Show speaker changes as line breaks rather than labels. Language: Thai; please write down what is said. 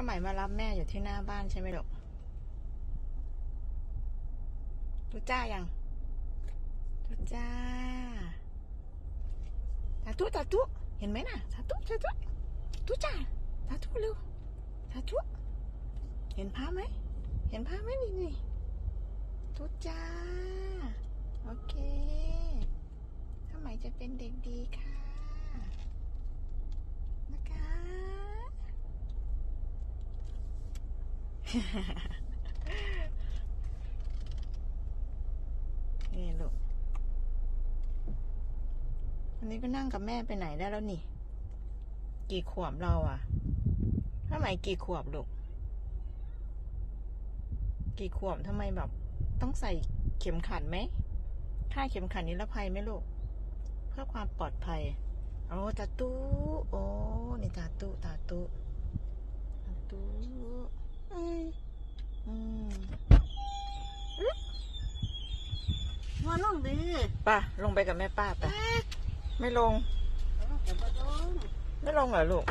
พ่อใหม่มารับแม่อยู่ที่หน้าบ้านใช่ไหมลูกทุจ้ายังทุจ้าตาตุตาตุเห็นไหมน่ะตาตุตาตุทุจ้าตาตุเร็วตาตุเห็นภาพไหม เห็นภาพไหมนี่นี่ทุจ้า โอเคพ่อใหม่จะเป็นเด็กดีค่ะ นี่ลูก วันนี้ก็นั่งกับแม่ไปไหนได้แล้วนี่ กี่ขวบเราอะทำไมกี่ขวบลูก กี่ขวบทำไมแบบ ต้องใส่เข็มขัดไหมค่าเข็มขัดนิรภัยไหมลูก เพื่อความปลอดภัย โอ้ตาตู้ โอ้ นี่ตาตู้ตาตู้ตาตู้อืมอืม
มาลงดิ
ป้าลงไปกับแม่ป้าไป ไม่ลง
เดี๋ยวมาลง
ไม่ลงเหรอลูก